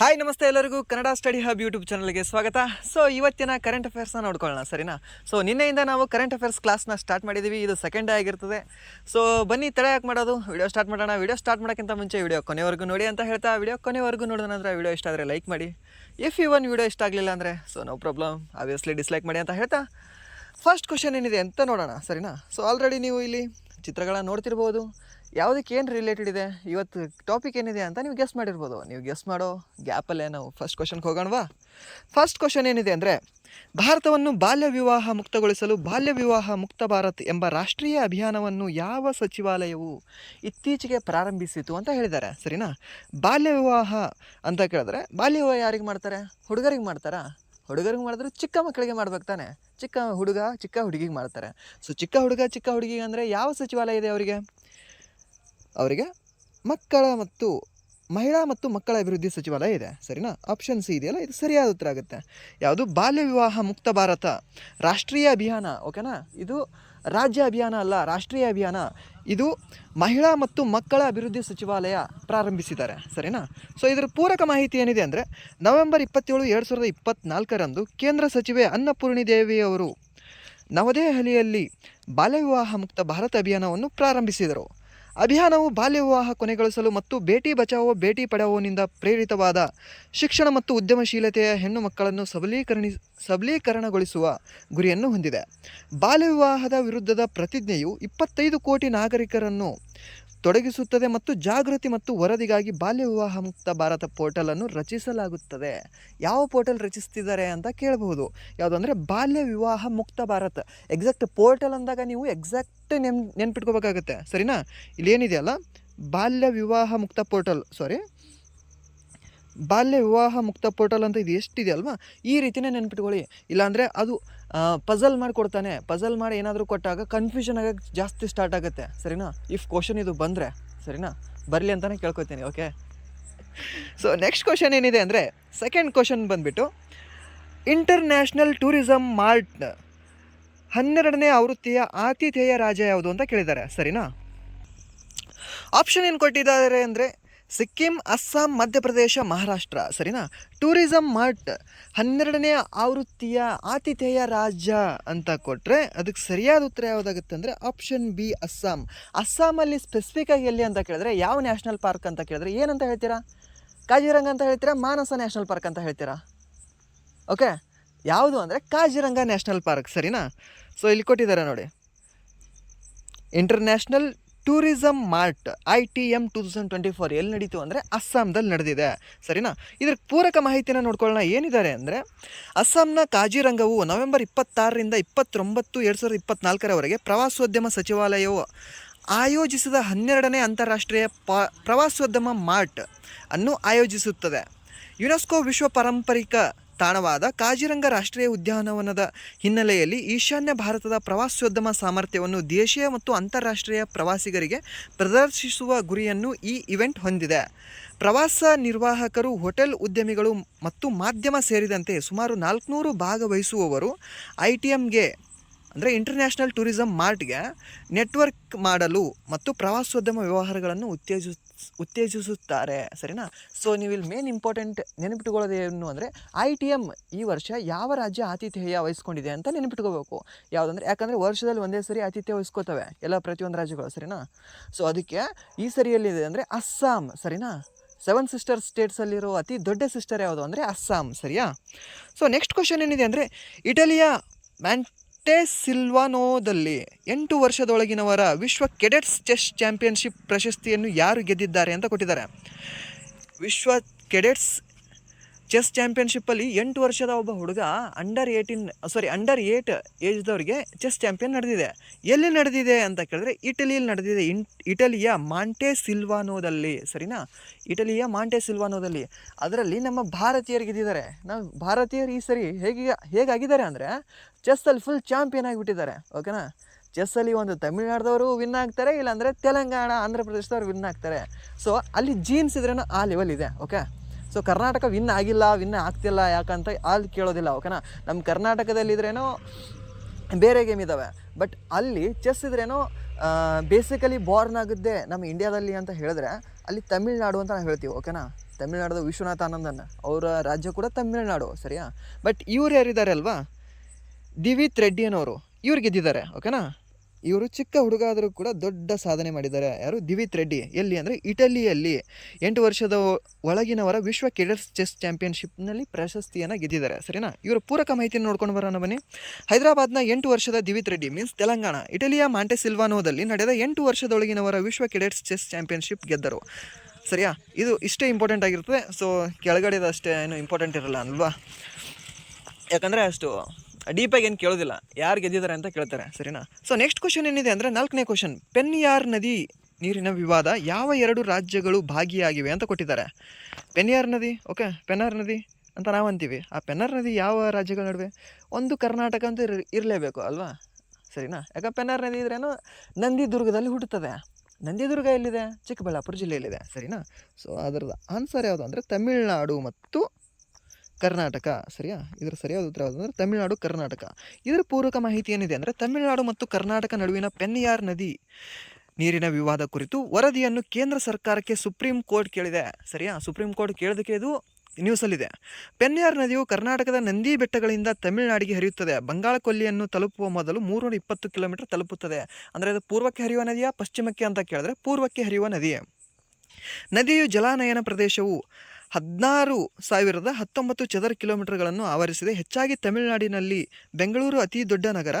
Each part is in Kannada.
ಹಾಯ್ ನಮಸ್ತೆ ಎಲ್ಲರಿಗೂ. ಕನ್ನಡ ಸ್ಟಡಿ ಹಬ್ ಯೂಟ್ಯೂಬ್ ಚಾನಲ್ಗೆ ಸ್ವಾಗತ. ಸೊ ಇವತ್ತಿನ ಕರೆಂಟ್ ಅಫೇರ್ಸ್ನ ನೋಡ್ಕೊಳ್ಳೋಣ, ಸರಿನಾ? ಸೊ ನಿನ್ನೆಯಿಂದ ನಾವು ಕರೆಂಟ್ ಅಫೇರ್ಸ್ ಕ್ಲಾಸ್ನ ಸ್ಟಾರ್ಟ್ ಮಾಡಿದ್ದೀವಿ ಇದು ಸೆಕೆಂಡ್ ಡೇ ಆಗಿರ್ತದೆ. ಸೊ ಬನ್ನಿ, ತಡೆ ಯಾಕೆ ಮಾಡೋದು? ವಿಡಿಯೋ ಸ್ಟಾರ್ಟ್ ಮಾಡೋಣ. ವಿಡಿಯೋ ಸ್ಟಾರ್ಟ್ ಮಾಡೋಕ್ಕಿಂತ ಮುಂಚೆ ವಿಡಿಯೋ ಕೊನೆವರೆಗೂ ನೋಡಿ ಅಂತ ಹೇಳ್ತಾ ವಿಡಿಯೋ ಕೊನೆವರೆಗೂ ನೋಡೋಣ ನಂತರ ವಿಡಿಯೋ ಇಷ್ಟ ಆದರೆ ಲೈಕ್ ಮಾಡಿ. ಇಫ್ ಯು ಒನ್ ವಿಡಿಯೋ ಇಷ್ಟ ಆಗಲಿಲ್ಲ ಅಂದರೆ so no problem obviously dislike ಮಾಡಿ ಅಂತ ಹೇಳ್ತಾ. ಫಸ್ಟ್ ಕ್ವಶನ್ ಏನಿದೆ ಅಂತ ನೋಡೋಣ, ಸರಿನಾ? ಸೊ ಆಲ್ರೆಡಿ ನೀವು ಇಲ್ಲಿ ಚಿತ್ರಗಳನ್ನ ನೋಡ್ತಿರ್ಬೋದು. ಯಾವುದಕ್ಕೆ ಏನು ರಿಲೇಟೆಡ್ ಇದೆ? ಇವತ್ತು ಟಾಪಿಕ್ ಏನಿದೆ ಅಂತ ನೀವು ಗೆಸ್ ಮಾಡಿರ್ಬೋದು. ನೀವು ಗೆಸ್ ಮಾಡೋ ಗ್ಯಾಪಲ್ಲೇ ನಾವು ಫಸ್ಟ್ ಕ್ವಶನ್ಗೆ ಹೋಗೋಣವಾ? ಫಸ್ಟ್ ಕ್ವಶನ್ ಏನಿದೆ ಅಂದರೆ, ಭಾರತವನ್ನು ಬಾಲ್ಯ ವಿವಾಹ ಮುಕ್ತಗೊಳಿಸಲು ಬಾಲ್ಯ ವಿವಾಹ ಮುಕ್ತ ಭಾರತ್ ಎಂಬ ರಾಷ್ಟ್ರೀಯ ಅಭಿಯಾನವನ್ನು ಯಾವ ಸಚಿವಾಲಯವು ಇತ್ತೀಚೆಗೆ ಪ್ರಾರಂಭಿಸಿತು ಅಂತ ಹೇಳಿದ್ದಾರೆ. ಸರಿನಾ? ಬಾಲ್ಯ ವಿವಾಹ ಅಂತ ಕೇಳಿದ್ರೆ, ಬಾಲ್ಯ ವಿವಾಹ ಯಾರಿಗೆ ಮಾಡ್ತಾರೆ? ಹುಡುಗರಿಗೆ ಮಾಡ್ತಾರಾ? ಹುಡುಗರಿಗೆ ಮಾಡಿದ್ರೆ ಚಿಕ್ಕ ಮಕ್ಕಳಿಗೆ ಮಾಡ್ಬೇಕು ತಾನೆ. ಚಿಕ್ಕ ಹುಡುಗ ಚಿಕ್ಕ ಹುಡುಗಿಗೆ ಮಾಡ್ತಾರೆ. ಸೊ ಚಿಕ್ಕ ಹುಡುಗ ಚಿಕ್ಕ ಹುಡುಗಿಗೆ ಅಂದರೆ ಯಾವ ಸಚಿವಾಲಯ ಇದೆ ಅವರಿಗೆ? ಅವರಿಗೆ ಮಕ್ಕಳ ಮತ್ತು ಮಹಿಳಾ ಮತ್ತು ಮಕ್ಕಳ ಅಭಿವೃದ್ಧಿ ಸಚಿವಾಲಯ ಇದೆ. ಸರಿನಾ? ಆಪ್ಷನ್ ಸಿ ಇದೆಯಲ್ಲ? ಇದು ಸರಿಯಾದ ಉತ್ತರ ಆಗುತ್ತೆ. ಯಾವುದು? ಬಾಲ್ಯ ವಿವಾಹ ಮುಕ್ತ ಭಾರತ. ರಾಷ್ಟ್ರೀಯ ಅಭಿಯಾನ ಓಕೆನಾ ಇದು ರಾಜ್ಯ ಅಭಿಯಾನ ಅಲ್ಲ, ರಾಷ್ಟ್ರೀಯ ಅಭಿಯಾನ. ಇದು ಮಹಿಳಾ ಮತ್ತು ಮಕ್ಕಳ ಅಭಿವೃದ್ಧಿ ಸಚಿವಾಲಯ ಪ್ರಾರಂಭಿಸಿದ್ದಾರೆ. ಸರಿನಾ? ಸೊ ಇದರ ಪೂರಕ ಮಾಹಿತಿ ಏನಿದೆ ಅಂದರೆ, ನವೆಂಬರ್ ಇಪ್ಪತ್ತೇಳು, ಎರಡು ಸಾವಿರದ ಇಪ್ಪತ್ತ್ನಾಲ್ಕರಂದು ಕೇಂದ್ರ ಸಚಿವೆ ಅನ್ನಪೂರ್ಣಿ ದೇವಿ ಅವರು ನವದೆಹಲಿಯಲ್ಲಿ ಬಾಲ್ಯ ವಿವಾಹ ಮುಕ್ತ ಭಾರತ ಅಭಿಯಾನವನ್ನು ಪ್ರಾರಂಭಿಸಿದರು. ಅಭಿಯಾನವು ಬಾಲ್ಯ ವಿವಾಹ ಕೊನೆಗೊಳಿಸಲು ಮತ್ತು ಬೇಟಿ ಬಚಾವೋ, ಬೇಟಿ ಪಡಾವೋನಿಂದ ಪ್ರೇರಿತವಾದ ಶಿಕ್ಷಣ ಮತ್ತು ಉದ್ಯಮಶೀಲತೆಯ ಹೆಣ್ಣು ಮಕ್ಕಳನ್ನು ಸಬಲೀಕರಣಿ, ಸಬಲೀಕರಣಗೊಳಿಸುವ ಗುರಿಯನ್ನು ಹೊಂದಿದೆ. ಬಾಲ್ಯ ವಿವಾಹದ ವಿರುದ್ಧದ ಪ್ರತಿಜ್ಞೆಯು ಇಪ್ಪತ್ತೈದು ಕೋಟಿ ನಾಗರಿಕರನ್ನು ತೊಡಗಿಸುತ್ತದೆ ಮತ್ತು ಜಾಗೃತಿ ಮತ್ತು ವರದಿಗಾಗಿ ಬಾಲ್ಯ ವಿವಾಹ ಮುಕ್ತ ಭಾರತ ಪೋರ್ಟಲನ್ನು ರಚಿಸಲಾಗುತ್ತದೆ. ಯಾವ ಪೋರ್ಟಲ್ ರಚಿಸ್ತಿದ್ದಾರೆ ಅಂತ ಕೇಳಬಹುದು. ಯಾವುದು ಅಂದರೆ ಬಾಲ್ಯ ವಿವಾಹ ಮುಕ್ತ ಭಾರತ. ಎಕ್ಸಾಕ್ಟ್ ಪೋರ್ಟಲ್ ಅಂದಾಗ ನೀವು ಎಕ್ಸಾಕ್ಟ್ ನೆನ್, ನೆನ್ಪಿಟ್ಕೋಬೇಕಾಗುತ್ತೆ. ಸರಿನಾ? ಇಲ್ಲೇನಿದೆಯಲ್ಲ ಬಾಲ್ಯ ವಿವಾಹ ಮುಕ್ತ ಪೋರ್ಟಲ್ ಸಾರಿ ಬಾಲ್ಯ ವಿವಾಹ ಮುಕ್ತ ಪೋರ್ಟಲ್ ಅಂತ ಇದು ಎಷ್ಟಿದೆ ಅಲ್ವಾ? ಈ ರೀತಿಯೇ ನೆನ್ಪಿಟ್ಕೊಳ್ಳಿ. ಇಲ್ಲಾಂದರೆ ಅದು ಪಜಲ್ ಮಾಡಿ ಕೊಡ್ತಾನೆ. ಪಜಲ್ ಮಾಡಿ ಏನಾದರೂ ಕೊಟ್ಟಾಗ ಕನ್ಫ್ಯೂಷನ್ ಆಗೋಕ್ಕೆ ಜಾಸ್ತಿ ಸ್ಟಾರ್ಟ್ ಆಗುತ್ತೆ. ಸರಿನಾ? ಇಫ್ ಕ್ವಶನ್ ಇದು ಬಂದರೆ, ಸರಿನಾ? ಬರಲಿ ಅಂತಲೇ ಕೇಳ್ಕೊತೀನಿ ಓಕೆ ಸೊ ನೆಕ್ಸ್ಟ್ ಕ್ವಶನ್ ಏನಿದೆ ಅಂದರೆ ಸೆಕೆಂಡ್ ಕ್ವಶನ್ ಬಂದುಬಿಟ್ಟು ಇಂಟರ್ನ್ಯಾಷನಲ್ ಟೂರಿಸಮ್ ಮಾರ್ಟ್ ಹನ್ನೆರಡನೇ ಆವೃತ್ತಿಯ ಆತಿಥೇಯ ರಾಜ ಯಾವುದು ಅಂತ ಕೇಳಿದ್ದಾರೆ, ಸರಿನಾ? ಆಪ್ಷನ್ ಏನು ಕೊಟ್ಟಿದ್ದಾರೆ ಅಂದರೆ ಸಿಕ್ಕಿಂ, ಅಸ್ಸಾಂ, ಮಧ್ಯಪ್ರದೇಶ, ಮಹಾರಾಷ್ಟ್ರ. ಸರಿನಾ? ಟೂರಿಸಂ ಮಾರ್ಟ್ ಹನ್ನೆರಡನೇ ಆವೃತ್ತಿಯ ಆತಿಥೇಯ ರಾಜ್ಯ ಅಂತ ಕೊಟ್ಟರೆ ಅದಕ್ಕೆ ಸರಿಯಾದ ಉತ್ತರ ಯಾವುದಾಗುತ್ತೆ ಅಂದರೆ ಆಪ್ಷನ್ ಬಿ, ಅಸ್ಸಾಂ. ಅಸ್ಸಾಮಲ್ಲಿ ಸ್ಪೆಸಿಫಿಕ್ಕಾಗಿ ಎಲ್ಲಿ ಅಂತ ಕೇಳಿದ್ರೆ ಯಾವ ನ್ಯಾಷನಲ್ ಪಾರ್ಕ್ ಅಂತ ಕೇಳಿದ್ರೆ ಏನಂತ ಹೇಳ್ತೀರಾ? ಕಾಜಿರಂಗ ಅಂತ ಹೇಳ್ತೀರಾ? ಮಾನಸ ನ್ಯಾಷನಲ್ ಪಾರ್ಕ್ ಅಂತ ಹೇಳ್ತೀರಾ? ಓಕೆ? ಯಾವುದು ಅಂದರೆ ಕಾಜಿರಂಗ ನ್ಯಾಷನಲ್ ಪಾರ್ಕ್. ಸರಿನಾ? ಸೊ ಇಲ್ಲಿ ಕೊಟ್ಟಿದ್ದಾರೆ ನೋಡಿ. International tourism mart, I T M two thousand twenty four ಎಲ್ಲಿ ನಡೀತು ಅಂದರೆ ಅಸ್ಸಾಂದಲ್ಲಿ ನಡೆದಿದೆ. ಸರಿನಾ? ಇದ್ರ ಪೂರಕ ಮಾಹಿತಿನ ನೋಡ್ಕೊಳ್ಳೋಣ ಏನಿದ್ದಾರೆ ಅಂದರೆ, ಅಸ್ಸಾಂನ ಕಾಜಿರಂಗವು ನವೆಂಬರ್ ಇಪ್ಪತ್ತಾರರಿಂದ ಇಪ್ಪತ್ತೊಂಬತ್ತು, ಎರಡು ಸಾವಿರದ ಇಪ್ಪತ್ನಾಲ್ಕರವರೆಗೆ ಪ್ರವಾಸೋದ್ಯಮ ಸಚಿವಾಲಯವು ಆಯೋಜಿಸಿದ ಹನ್ನೆರಡನೇ ಅಂತಾರಾಷ್ಟ್ರೀಯ ಪ, ಪ್ರವಾಸೋದ್ಯಮ ಮಾರ್ಟ್ ಅನ್ನು ಆಯೋಜಿಸುತ್ತದೆ. ಯುನೆಸ್ಕೋ ವಿಶ್ವ ಪಾರಂಪರಿಕ ತಾಣವಾದ ಕಾಜಿರಂಗ ರಾಷ್ಟ್ರೀಯ ಉದ್ಯಾನವನದ ಹಿನ್ನೆಲೆಯಲ್ಲಿ ಈಶಾನ್ಯ ಭಾರತದ ಪ್ರವಾಸೋದ್ಯಮ ಸಾಮರ್ಥ್ಯವನ್ನು ದೇಶೀಯ ಮತ್ತು ಅಂತಾರಾಷ್ಟ್ರೀಯ ಪ್ರವಾಸಿಗರಿಗೆ ಪ್ರದರ್ಶಿಸುವ ಗುರಿಯನ್ನು ಈ ಇವೆಂಟ್ ಹೊಂದಿದೆ. ಪ್ರವಾಸ ನಿರ್ವಾಹಕರು, ಹೋಟೆಲ್ ಉದ್ಯಮಿಗಳು ಮತ್ತು ಮಾಧ್ಯಮ ಸೇರಿದಂತೆ ಸುಮಾರು ನಾಲ್ಕುನೂರು ಭಾಗವಹಿಸುವವರು ಐ ಟಿ ಎಮ್ಗೆ ಅಂದರೆ ಇಂಟರ್ನ್ಯಾಷನಲ್ ಟೂರಿಸಂ ಮಾರ್ಟ್ಗೆ ನೆಟ್ವರ್ಕ್ ಮಾಡಲು ಮತ್ತು ಪ್ರವಾಸೋದ್ಯಮ ವ್ಯವಹಾರಗಳನ್ನು ಉತ್ತೇಜ ಉತ್ತೇಜಿಸುತ್ತಾರೆ. ಸರಿನಾ? ಸೊ ನೀವು ಇಲ್ಲಿ ಮೇನ್ ಇಂಪಾರ್ಟೆಂಟ್ ನೆನಪಿಟ್ಕೊಳ್ಳೋದೇನು ಅಂದರೆ ಐ ಟಿ ಎಂ ಈ ವರ್ಷ ಯಾವ ರಾಜ್ಯ ಆತಿಥೇಯ ವಹಿಸ್ಕೊಂಡಿದೆ ಅಂತ ನೆನಪಿಟ್ಕೋಬೇಕು. ಯಾವುದಂದ್ರೆ, ಯಾಕಂದರೆ ವರ್ಷದಲ್ಲಿ ಒಂದೇ ಸರಿ ಆತಿಥ್ಯ ವಹಿಸ್ಕೋತವೆ ಎಲ್ಲ ಪ್ರತಿಯೊಂದು ರಾಜ್ಯಗಳು, ಸರಿನಾ? ಸೊ ಅದಕ್ಕೆ ಈ ಸರಿಯಲ್ಲಿದೆ ಅಂದರೆ ಅಸ್ಸಾಂ ಸರಿನಾ? ಸೆವೆನ್ ಸಿಸ್ಟರ್ ಸ್ಟೇಟ್ಸಲ್ಲಿರೋ ಅತಿ ದೊಡ್ಡ ಸಿಸ್ಟರ್ ಯಾವುದು ಅಂದರೆ ಅಸ್ಸಾಂ ಸರಿಯಾ? ಸೊ ನೆಕ್ಸ್ಟ್ ಕ್ವಶನ್ ಏನಿದೆ ಅಂದರೆ ಇಟಲಿಯ ಮ್ಯಾಂಟೆ ಸಿಲ್ವಾನೋದಲ್ಲಿ ಎಂಟು ವರ್ಷದೊಳಗಿನವರ ವಿಶ್ವ ಕೆಡೆಟ್ಸ್ ಚೆಸ್ ಚಾಂಪಿಯನ್ಶಿಪ್ ಪ್ರಶಸ್ತಿಯನ್ನು ಯಾರು ಗೆದ್ದಿದ್ದಾರೆ ಅಂತ ಕೊಟ್ಟಿದ್ದಾರೆ. ವಿಶ್ವ ಕೆಡೆಟ್ಸ್ ಚೆಸ್ ಚಾಂಪಿಯನ್ಶಿಪ್ಪಲ್ಲಿ ಎಂಟು ವರ್ಷದ ಒಬ್ಬ ಹುಡುಗ under eighteen sorry under eight ಏಜ್ದವ್ರಿಗೆ chess champion ನಡೆದಿದೆ. ಎಲ್ಲಿ ನಡೆದಿದೆ ಅಂತ ಕೇಳಿದ್ರೆ ಇಟಲಿಯಲ್ಲಿ ನಡೆದಿದೆ. ಇಟಲಿಯ ಮಾಂಟೆ ಸಿಲ್ವಾನೋದಲ್ಲಿ, ಸರಿನಾ? ಇಟಲಿಯ ಮಾಂಟೆ ಸಿಲ್ವಾನೋದಲ್ಲಿ. ಅದರಲ್ಲಿ ನಮ್ಮ ಭಾರತೀಯರು ಗೆದ್ದಿದ್ದಾರೆ. ನಾವು ಭಾರತೀಯರು ಈ ಸರಿ ಹೇಗೆ, ಹೇಗಾಗಿದ್ದಾರೆ ಅಂದರೆ ಚೆಸ್ಸಲ್ಲಿ ಫುಲ್ ಚಾಂಪಿಯನ್ ಆಗಿಬಿಟ್ಟಿದ್ದಾರೆ. ಓಕೆನಾ ಚೆಸ್ಸಲ್ಲಿ ಒಂದು ತಮಿಳ್ನಾಡ್ದವರು ವಿನ್ ಆಗ್ತಾರೆ, ಇಲ್ಲಾಂದರೆ ತೆಲಂಗಾಣ ಆಂಧ್ರ ಪ್ರದೇಶದವ್ರು ವಿನ್ ಆಗ್ತಾರೆ. ಸೊ ಅಲ್ಲಿ ಜೀನ್ಸ್ ಇದ್ರೇನೋ ಆ ಲೆವೆಲ್ ಇದೆ. ಓಕೆ ಸೊ ಕರ್ನಾಟಕ ವಿನ್ ಆಗಿಲ್ಲ ವಿನ್ ಆಗ್ತಿಲ್ಲ ಯಾಕಂತ ಅಲ್ಲಿ ಕೇಳೋದಿಲ್ಲ ಓಕೆನಾ ನಮ್ಮ ಕರ್ನಾಟಕದಲ್ಲಿದ್ರೇನೋ ಬೇರೆ ಗೇಮ್ ಇದ್ದಾವೆ ಬಟ್ ಅಲ್ಲಿ ಚೆಸ್ ಇದ್ರೇನೋ ಬೇಸಿಕಲಿ ಬಾರ್ನ್ ಆಗುತ್ತೆ ನಮ್ಮ ಇಂಡಿಯಾದಲ್ಲಿ ಅಂತ ಹೇಳಿದ್ರೆ, ಅಲ್ಲಿ ತಮಿಳ್ನಾಡು ಅಂತ ನಾವು ಹೇಳ್ತೀವಿ ಓಕೆನಾ ತಮಿಳ್ನಾಡದ ವಿಶ್ವನಾಥ ಆನಂದನ್ ಅವರ ರಾಜ್ಯ ಕೂಡ ತಮಿಳ್ನಾಡು ಸರಿಯಾ? ಬಟ್ ಇವ್ರು ಯಾರಿದ್ದಾರೆ ಅಲ್ವಾ? ದಿವಿತ್ ರೆಡ್ಡಿ ಅನ್ನೋರು ಇವ್ರು ಗೆದ್ದಿದ್ದಾರೆ ಓಕೆನಾ ಇವರು ಚಿಕ್ಕ ಹುಡುಗ ಆದರೂ ಕೂಡ ದೊಡ್ಡ ಸಾಧನೆ ಮಾಡಿದ್ದಾರೆ. ಯಾರು? ದಿವಿತ್ ರೆಡ್ಡಿ. ಎಲ್ಲಿ ಅಂದರೆ ಇಟಲಿಯಲ್ಲಿ ಎಂಟು ವರ್ಷದ ಒಳಗಿನವರ ವಿಶ್ವ ಕೆಡರ್ಸ್ ಚೆಸ್ ಚಾಂಪಿಯನ್ಶಿಪ್ನಲ್ಲಿ ಪ್ರಶಸ್ತಿಯನ್ನು ಗೆದ್ದಿದ್ದಾರೆ. ಸರಿನಾ? ಇವರ ಪೂರಕ ಮಾಹಿತಿಯನ್ನು ನೋಡ್ಕೊಂಡು ಬರೋಣ ಬನ್ನಿ. ಹೈದರಾಬಾದ್ನ ಎಂಟು ವರ್ಷದ ದಿವಿತ್ ರೆಡ್ಡಿ ಮೀನ್ಸ್ ತೆಲಂಗಾಣ, ಇಟಲಿಯ ಮಾಂಟೆ ಸಿಲ್ವಾನೋದಲ್ಲಿ ನಡೆದ ಎಂಟು ವರ್ಷದೊಳಗಿನವರ ವಿಶ್ವ ಕೆಡೆಟ್ಸ್ ಚೆಸ್ ಚಾಂಪಿಯನ್ಶಿಪ್ ಗೆದ್ದರು. ಸರಿಯಾ? ಇದು ಇಷ್ಟೇ ಇಂಪಾರ್ಟೆಂಟ್ ಆಗಿರ್ತದೆ. ಸೊ ಕೆಳಗಡೆದು ಅಷ್ಟೇ ಏನು ಇಂಪಾರ್ಟೆಂಟ್ ಇರಲ್ಲ ಅಲ್ವಾ? ಯಾಕಂದರೆ ಅಷ್ಟು ಡೀಪಾಗಿ ಏನು ಕೇಳೋದಿಲ್ಲ. ಯಾರು ಗೆದ್ದಿದ್ದಾರೆ ಅಂತ ಕೇಳ್ತಾರೆ, ಸರಿನಾ? ಸೊ ನೆಕ್ಸ್ಟ್ ಕ್ವಶನ್ ಏನಿದೆ ಅಂದರೆ ನಾಲ್ಕನೇ ಕ್ವಶನ್ ಪೆನ್ಯಾರ್ ನದಿ ನೀರಿನ ವಿವಾದ ಯಾವ ಎರಡು ರಾಜ್ಯಗಳು ಭಾಗಿಯಾಗಿವೆ ಅಂತ ಕೊಟ್ಟಿದ್ದಾರೆ. ಪೆನ್ಯಾರ್ ನದಿ ಓಕೆ ಪೆನ್ನಾರ್ ನದಿ ಅಂತ ನಾವು ಅಂತೀವಿ. ಆ ಪೆನ್ನಾರ್ ನದಿ ಯಾವ ರಾಜ್ಯಗಳ ನಡುವೆ? ಒಂದು ಕರ್ನಾಟಕ ಅಂತ ಇರ್, ಇರಲೇಬೇಕು, ಅಲ್ವಾ? ಸರಿನಾ? ಯಾಕೆ ಪೆನ್ನಾರ್ ನದಿ ಇದ್ರೇನು ನಂದಿದುರ್ಗದಲ್ಲಿ ಹುಟ್ಟುತ್ತದೆ. ನಂದಿದುರ್ಗ ಎಲ್ಲಿದೆ? ಚಿಕ್ಕಬಳ್ಳಾಪುರ ಜಿಲ್ಲೆಯಲ್ಲಿದೆ, ಸರಿನಾ? ಸೊ ಅದರದ್ದು ಆನ್ಸರ್ ಯಾವುದು ಅಂದರೆ ತಮಿಳುನಾಡು ಮತ್ತು ಕರ್ನಾಟಕ, ಸರಿಯಾ? ಇದರ ಸರಿಯಾದ ಉತ್ತರ ಅಂದರೆ ತಮಿಳುನಾಡು, ಕರ್ನಾಟಕ. ಇದರ ಪೂರಕ ಮಾಹಿತಿ ಏನಿದೆ ಅಂದರೆ ತಮಿಳುನಾಡು ಮತ್ತು ಕರ್ನಾಟಕ ನಡುವಿನ ಪೆನ್ನಿಯಾರ್ ನದಿ ನೀರಿನ ವಿವಾದ ಕುರಿತು ವರದಿಯನ್ನು ಕೇಂದ್ರ ಸರ್ಕಾರಕ್ಕೆ ಸುಪ್ರೀಂ ಕೋರ್ಟ್ ಕೇಳಿದೆ. ಸರಿಯಾ? ಸುಪ್ರೀಂ ಕೋರ್ಟ್ ಕೇಳೋದಕ್ಕೆ ಇದು ನ್ಯೂಸಲ್ಲಿದೆ. ಪೆನ್ಯಾರ್ ನದಿಯು ಕರ್ನಾಟಕದ ನಂದಿ ಬೆಟ್ಟಗಳಿಂದ ತಮಿಳುನಾಡಿಗೆ ಹರಿಯುತ್ತದೆ. ಬಂಗಾಳ ಕೊಲ್ಲಿಯನ್ನು ತಲುಪುವ ಮೊದಲು ಮೂರುನೂರ ಇಪ್ಪತ್ತು ಕಿಲೋಮೀಟರ್ ತಲುಪುತ್ತದೆ. ಅಂದರೆ ಅದು ಪೂರ್ವಕ್ಕೆ ಹರಿಯುವ ನದಿಯ, ಪಶ್ಚಿಮಕ್ಕೆ ಅಂತ ಕೇಳಿದ್ರೆ ಪೂರ್ವಕ್ಕೆ ಹರಿಯುವ ನದಿಯೇ. ನದಿಯು ಜಲಾನಯನ ಪ್ರದೇಶವು ಹದಿನಾರು ಸಾವಿರದ ಹತ್ತೊಂಬತ್ತು ಚದರ ಕಿಲೋಮೀಟರ್ಗಳನ್ನು ಆವರಿಸಿದೆ. ಹೆಚ್ಚಾಗಿ ತಮಿಳುನಾಡಿನಲ್ಲಿ ಬೆಂಗಳೂರು ಅತಿ ದೊಡ್ಡ ನಗರ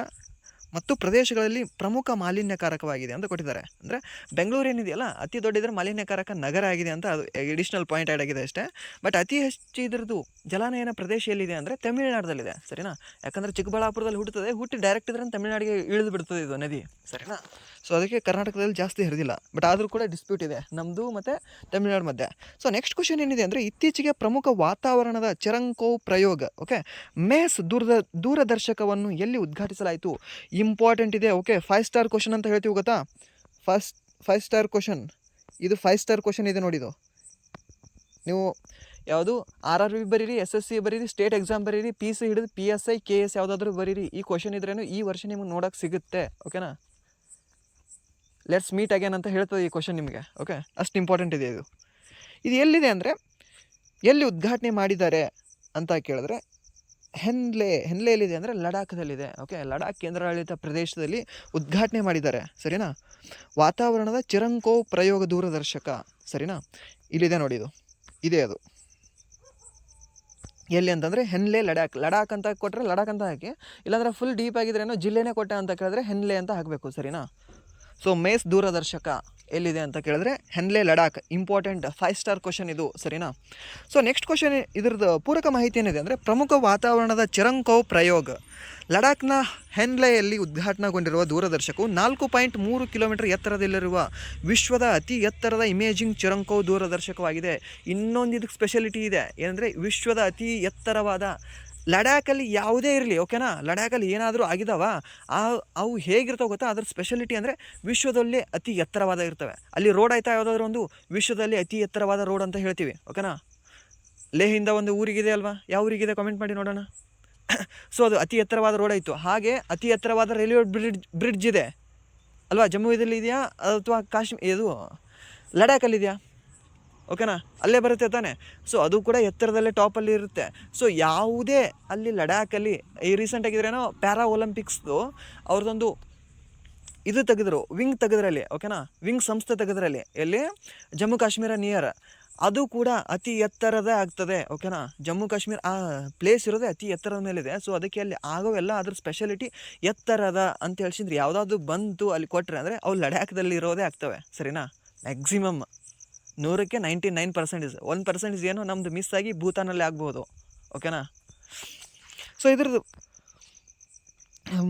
ಮತ್ತು ಪ್ರದೇಶಗಳಲ್ಲಿ ಪ್ರಮುಖ ಮಾಲಿನ್ಯಕಾರಕವಾಗಿದೆ ಅಂತ ಕೊಟ್ಟಿದ್ದಾರೆ. ಅಂದರೆ ಬೆಂಗಳೂರು ಏನಿದೆಯಲ್ಲ, ಅತಿ ದೊಡ್ಡ ಇದ್ರ ಮಾಲಿನ್ಯಕಾರಕ ನಗರ ಆಗಿದೆ ಅಂತ ಅದು ಎಡಿಷ್ನಲ್ ಪಾಯಿಂಟ್ ಆ್ಯಡ್ ಆಗಿದೆ ಅಷ್ಟೇ. ಬಟ್ ಅತಿ ಹೆಚ್ಚು ಇದ್ರದ್ದು ಜಲಾನಯನ ಪ್ರದೇಶ ಎಲ್ಲಿದೆ ಅಂದರೆ ತಮಿಳುನಾಡಲ್ಲಿದೆ ಸರಿನಾ? ಯಾಕಂದರೆ ಚಿಕ್ಕಬಳ್ಳಾಪುರದಲ್ಲಿ ಹುಟ್ಟುತ್ತದೆ. ಹುಟ್ಟಿ ಡೈರೆಕ್ಟ್ ಇದ್ರೆ ತಮಿಳುನಾಡಿಗೆ ಇಳಿದು ಬಿಡ್ತದೆ ಇದು ನದಿ. ಸರಿನಾ? ಸೊ ಅದಕ್ಕೆ ಕರ್ನಾಟಕದಲ್ಲಿ ಜಾಸ್ತಿ ಹರಿದಿಲ್ಲ. ಬಟ್ ಆದರೂ ಕೂಡ ಡಿಸ್ಪ್ಯೂಟ್ ಇದೆ. ನಮ್ಮದು ಮತ್ತು ತಮಿಳುನಾಡು ಮಧ್ಯೆ. ಸೊ ನೆಕ್ಸ್ಟ್ ಕ್ವಶನ್ ಏನಿದೆ ಅಂದರೆ ಇತ್ತೀಚೆಗೆ ಪ್ರಮುಖ ವಾತಾವರಣದ ಚರಂಕೋ ಪ್ರಯೋಗ ಓಕೆ ಮೇಸ್ ದೂರದ, ದೂರದರ್ಶಕವನ್ನು ಎಲ್ಲಿ ಉದ್ಘಾಟಿಸಲಾಯಿತು? ಇಂಪಾರ್ಟೆಂಟ್ ಇದೆ ಓಕೆ ಫೈವ್ ಸ್ಟಾರ್ ಕ್ವಶನ್ ಅಂತ ಹೇಳ್ತೀವಿ ಗೊತ್ತಾ? ಫಸ್ಟ್ ಫೈವ್ ಸ್ಟಾರ್ ಕ್ವಶನ್ ಇದು ಫೈವ್ ಸ್ಟಾರ್ ಕ್ವಶನ್ ಇದೆ ನೋಡಿದು. ನೀವು ಯಾವುದು? ಆರ್ ಆರ್ ವಿ ಬರೀರಿ ಎಸ್ ಎಸ್ ಸಿ ಬರೀರಿ ಸ್ಟೇಟ್ ಎಕ್ಸಾಮ್ ಬರೀರಿ ಪಿ ಸಿ ಹಿಡಿದು P S I K S ಯಾವುದಾದ್ರೂ ಬರೀರಿ. ಈ ಕ್ವಶನ್ ಇದ್ರೇನು ಈ ವರ್ಷ ನಿಮ್ಗೆ ನೋಡೋಕೆ ಸಿಗುತ್ತೆ ಓಕೆನಾ ಲೆಟ್ಸ್ ಮೀಟ್ ಅಗೇನ್ ಅಂತ ಹೇಳ್ತದೆ ಈ ಕ್ವಶನ್ ನಿಮಗೆ ಓಕೆ ಅಷ್ಟು ಇಂಪಾರ್ಟೆಂಟ್ ಇದೆ ಇದು. ಇದು ಎಲ್ಲಿದೆ ಅಂದರೆ, ಎಲ್ಲಿ ಉದ್ಘಾಟನೆ ಮಾಡಿದ್ದಾರೆ ಅಂತ ಕೇಳಿದ್ರೆ, ಹೆನ್ಲೆ ಎಲ್ಲಿದೆ ಅಂದರೆ ಲಡಾಖ್ದಲ್ಲಿದೆ ಓಕೆ ಲಡಾಖ್ ಕೇಂದ್ರಾಡಳಿತ ಪ್ರದೇಶದಲ್ಲಿ ಉದ್ಘಾಟನೆ ಮಾಡಿದ್ದಾರೆ, ಸರಿನಾ? ವಾತಾವರಣದ ಚಿರಂಕೋ ಪ್ರಯೋಗ ದೂರದರ್ಶಕ, ಸರಿನಾ? ಇಲ್ಲಿದೆ ನೋಡಿ ಇದು, ಇದೆ ಅದು. ಎಲ್ಲಿ ಅಂತಂದರೆ, ಹೆನ್ಲೆ, ಲಡಾಖ್ ಲಡಾಖ್ ಅಂತ ಕೊಟ್ಟರೆ ಲಡಾಖ್ ಅಂತ ಹಾಕಿ, ಇಲ್ಲಾಂದರೆ ಫುಲ್ ಡೀಪ್ ಆಗಿದ್ರೇನೋ ಜಿಲ್ಲೆನೇ ಕೊಟ್ಟೆ ಅಂತ ಕೇಳಿದ್ರೆ ಹೆನ್ಲೆ ಅಂತ ಹಾಕಬೇಕು, ಸರಿನಾ? ಸೊ ಮೇಸ್ ದೂರದರ್ಶಕ ಎಲ್ಲಿದೆ ಅಂತ ಕೇಳಿದ್ರೆ Hanle, Ladakh important five star question ಇದು, ಸರಿನಾ? ಸೊ ನೆಕ್ಸ್ಟ್ ಕ್ವಶನ್ ಇದ್ರದ್ದು ಪೂರಕ ಮಾಹಿತಿ ಏನಿದೆ ಅಂದರೆ ಪ್ರಮುಖ ವಾತಾವರಣದ ಚಿರಂಕೋ ಪ್ರಯೋಗ. ಲಡಾಖ್ನ ಹೆನ್ಲೆಯಲ್ಲಿ ಉದ್ಘಾಟನೆಗೊಂಡಿರುವ ದೂರದರ್ಶಕವು ನಾಲ್ಕು ಪಾಯಿಂಟ್ ಮೂರು ಕಿಲೋಮೀಟರ್ ಎತ್ತರದಲ್ಲಿರುವ ವಿಶ್ವದ ಅತಿ ಎತ್ತರದ ಇಮೇಜಿಂಗ್ ಚಿರಂಕೋ ದೂರದರ್ಶಕವಾಗಿದೆ. ಇನ್ನೊಂದು ಇದಕ್ಕೆ ಸ್ಪೆಷಾಲಿಟಿ ಇದೆ. ಏನಂದರೆ ವಿಶ್ವದ ಅತಿ ಎತ್ತರವಾದ ಲಡಾಖಲ್ಲಿ ಯಾವುದೇ ಇರಲಿ, ಓಕೆನಾ? ಲಡಾಖಲ್ಲಿ ಏನಾದರೂ ಆಗಿದಾವ? ಆ, ಅವು ಹೇಗಿರ್ತಾವೆ ಗೊತ್ತಾ? ಅದ್ರ ಸ್ಪೆಷಾಲಿಟಿ ಅಂದರೆ ವಿಶ್ವದಲ್ಲಿ ಅತಿ ಎತ್ತರವಾದ ಇರ್ತವೆ. ಅಲ್ಲಿ ರೋಡ್ ಆಯ್ತಾ? ಯಾವುದಾದ್ರೂ ಒಂದು ವಿಶ್ವದಲ್ಲಿ ಅತಿ ಎತ್ತರವಾದ ರೋಡ್ ಅಂತ ಹೇಳ್ತೀವಿ, ಓಕೆನಾ? ಲೇಹಿಂದ ಒಂದು ಊರಿಗಿದೆ ಅಲ್ವಾ? ಯಾವ ಊರಿಗಿದೆ? ಕಮೆಂಟ್ ಮಾಡಿ ನೋಡೋಣ. ಸೊ ಅದು ಅತಿ ಎತ್ತರವಾದ ರೋಡ್ ಆಯಿತು. ಹಾಗೆ ಅತಿ ಎತ್ತರವಾದ ರೈಲ್ವೆ ಬ್ರಿಡ್ಜ್ ಬ್ರಿಡ್ಜ್ ಇದೆ. ಅಲ್ವಾ? ಜಮ್ಮುವಿದಲ್ಲಿ ಇದೆಯಾ? ಅಥವಾ ಕಾಶ್ಮೀರ, ಇದು ಲಡಾಖಲ್ಲಿದೆಯಾ ಓಕೆನಾ? ಅಲ್ಲೇ ಬರುತ್ತೆ ತಾನೆ. ಸೊ ಅದು ಕೂಡ ಎತ್ತರದಲ್ಲೇ ಟಾಪಲ್ಲಿ ಇರುತ್ತೆ. ಸೊ ಯಾವುದೇ ಅಲ್ಲಿ ಲಡಾಖಲ್ಲಿ ಈ ರೀಸೆಂಟ್ ಆಗಿದ್ರೇನೋ ಪ್ಯಾರಾ ಒಲಿಂಪಿಕ್ಸ್ದು ಅವ್ರದ್ದೊಂದು ಇದು ತೆಗೆದ್ರು ವಿಂಗ್ ತೆಗೆದ್ರಲ್ಲಿ, ಓಕೆನಾ? ವಿಂಗ್ ಸಂಸ್ಥೆ ತೆಗೆದ್ರಲ್ಲಿ, ಎಲ್ಲಿ? ಜಮ್ಮು ಕಾಶ್ಮೀರ ನಿಯರ್ ಅದು ಕೂಡ ಅತಿ ಎತ್ತರದೇ ಆಗ್ತದೆ, ಓಕೆನಾ? ಜಮ್ಮು ಕಾಶ್ಮೀರ, ಆ ಪ್ಲೇಸ್ ಇರೋದೇ ಅತಿ ಎತ್ತರದ ಮೇಲಿದೆ. ಸೊ ಅದಕ್ಕೆ ಅಲ್ಲಿ ಆಗೋವೆಲ್ಲ ಅದ್ರ ಸ್ಪೆಷಾಲಿಟಿ ಎತ್ತರದ ಅಂತ ಹೇಳ್ಸಿದ್ರೆ, ಯಾವುದಾದ್ರು ಬಂತು ಅಲ್ಲಿ ಕೊಟ್ಟರೆ ಅಂದರೆ, ಅವು ಲಡಾಖ್ದಲ್ಲಿ ಇರೋದೇ ಆಗ್ತವೆ. ಸರಿನಾ? ಮ್ಯಾಕ್ಸಿಮಮ್ ನೂರಕ್ಕೆ ninety nine percentage one percentage ಏನೋ ನಮ್ಮದು ಮಿಸ್ ಆಗಿ ಭೂತಾನಲ್ಲಿ ಆಗ್ಬೋದು ಓಕೆನಾ ಸೊ ಇದ್ರದ್ದು